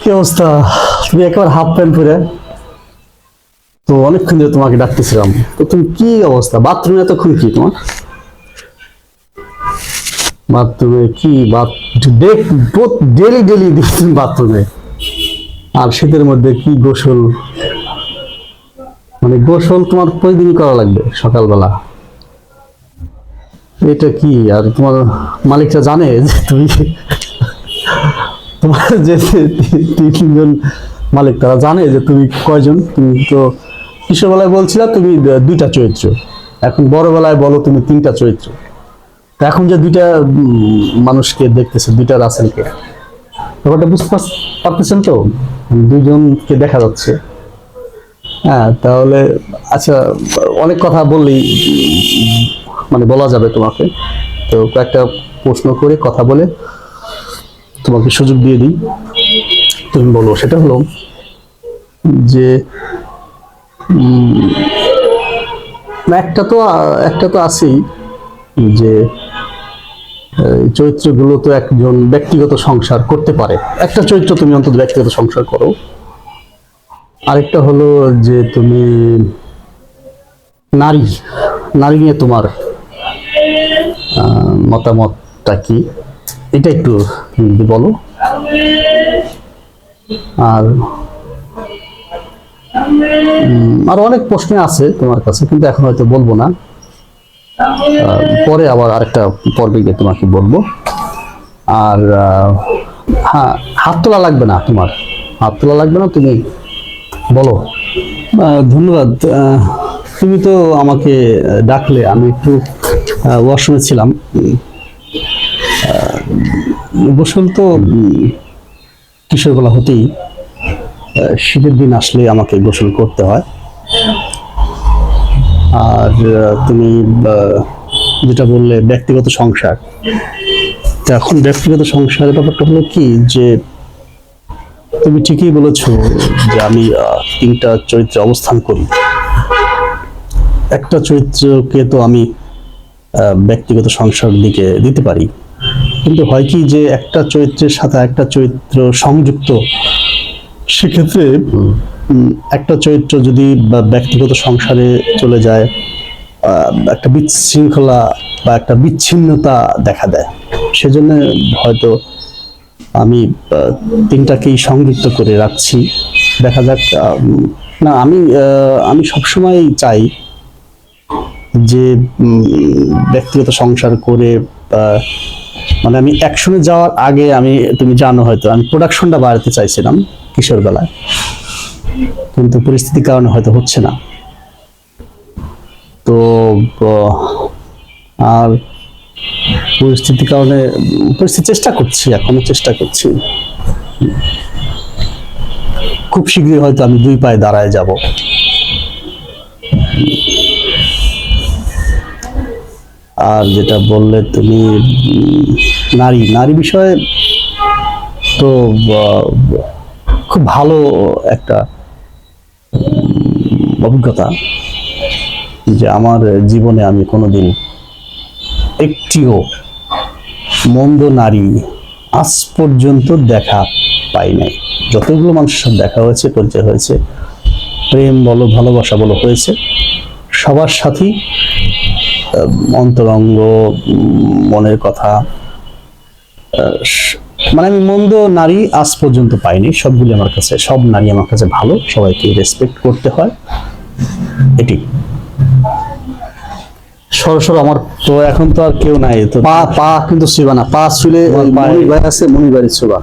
কি অবস্থা? তুমি একবার হাফ প্যান্ট পরে। তো অনেকক্ষণ ধরে তোমাকে ডাকতেছিলাম। তো তুমি কি অবস্থা? বাথরুমে এতক্ষণ কি তোমার? বাথরুমে কি? ডেলি ডেলি বাথরুমে। আর শীতের মধ্যে কি গোসল? মানে গোসল তোমার প্রতিদিনই করা লাগবে সকালবেলা। এটা কি? আর তোমার মালিকটা জানে যে তুমি তোমার যে তিন- তিনজন মালিক, তারা জানে যে তুমি কয়জন? তুমি তো কিশোরবেলায় বলছিলা, তুমি দুইটা চরিত্র। এখন বড়বেলায় বলো তুমি তিনটা চরিত্র। তো এখন যে দুইটা মানুষকে দেখতেছে, দুইটা রাসেলকে ব্যাপারটা বুঝতে পারতেছেন তো? দুইজনকে দেখা যাচ্ছে। হ্যাঁ তাহলে আচ্ছা অনেক কথা বললেই মানে বলা যাবে তোমাকে। তো কয়েকটা প্রশ্ন করে কথা বলে তোমাকে সুযোগ দিয়ে দিই। তুমি বলো, সেটা হলো যে একটা তো একটা তো আছেই যে চরিত্রগুলো তো একজন ব্যক্তিগত সংসার করতে পারে। একটা চরিত্র তুমি অন্তত ব্যক্তিগত সংসার করো। আরেকটা হলো যে তুমি নারী নারী নিয়ে তোমার মতামতটা কি? এটা একটু বলো। আর আরও অনেক প্রশ্ন আছে তোমার কাছে, কিন্তু এখন হয়তো বলব না। পরে আবার আরেকটা পর্বে গিয়ে তোমাকে বলব। আর হ্যাঁ হাত তোলা লাগবে না তোমার। হাত তোলা লাগবে না, তুমি বলো। ধন্যবাদ। তুমি তো আমাকে ডাকলে, আমি একটু ওয়াশরুমে ছিলাম। উম, আহ, গোসল তো উম, কিশোরবেলা হতেই শীতের দিন আসলে আমাকে গোসল করতে হয়। আর তুমি যেটা বললে ব্যক্তিগত সংসার এখন ব্যক্তিগত সংসারের ব্যাপারটা হলো কি যে তুমি ঠিকই বলেছ যে আমি তিনটা চরিত্রে অবস্থান করি। একটা চরিত্রকে তো আমি ব্যক্তিগত সংসার দিকে দিতে পারি। কিন্তু হয় কি যে একটা চরিত্রের সাথে একটা চরিত্র সংযুক্ত? সেক্ষেত্রে একটা চরিত্র যদি ব্যক্তিগত সংসারে চলে যায় একটা বিশৃঙ্খলা বা একটা বিচ্ছিন্নতা দেখা দেয়। সেজন্য হয়তো আমি তিনটাকেই সংযুক্ত করে রাখছি। দেখা যাক না, আমি আমি সবসময় চাই যে ব্যক্তিগত সংসার করে মানে আমি অ্যাকশনে যাওয়ার আগে আমি, তুমি জানো হয়তো, আমি প্রোডাকশনটা বাড়াতে চাইছিলাম কিশোর বেলায়। কিন্তু পরিস্থিতির কারণে হয়তো হচ্ছে না। তো আর পরিস্থিতির কারণে, পরিস্থিতি চেষ্টা করছি, এখনও চেষ্টা করছি। খুব শীঘ্রই হয়তো আমি দুই পায়ে দাঁড়ায় যাব। আর যেটা বললে তুমি নারী নারী বিষয়ে তো খুব ভালো একটা অভিজ্ঞতা যে আমার জীবনে আমি কোনোদিন একটিও মন্দ নারী আজ পর্যন্ত দেখা পাই নাই। যতগুলো মানুষের সাথে দেখা হয়েছে, পরিচয় হয়েছে, প্রেম বলো, ভালোবাসা বলো, হয়েছে, সবার সাথেই অন্তরঙ্গ মনের কথা। মানে আমি মন্দ নারী আজ পর্যন্ত পাইনি। সবগুলি আমার কাছে সব নারী আমার কাছে ভালো। সবাইকে রেসপেক্ট করতে হয়। এটি। সরাসরি আমার তো এখন তো আর কেউ নাই। তো পা পা কিন্তু ছিবা না পা ছুলে মনির ভাই আছে মনির ভাই ছোবা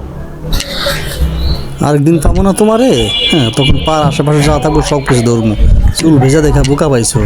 আরেকদিন পাবো না তোমারে। হ্যাঁ তখন পার আশেপাশে যা থাকব সব কিছু ধরবো। চুল ভেজা দেখা বোকা পাইছো।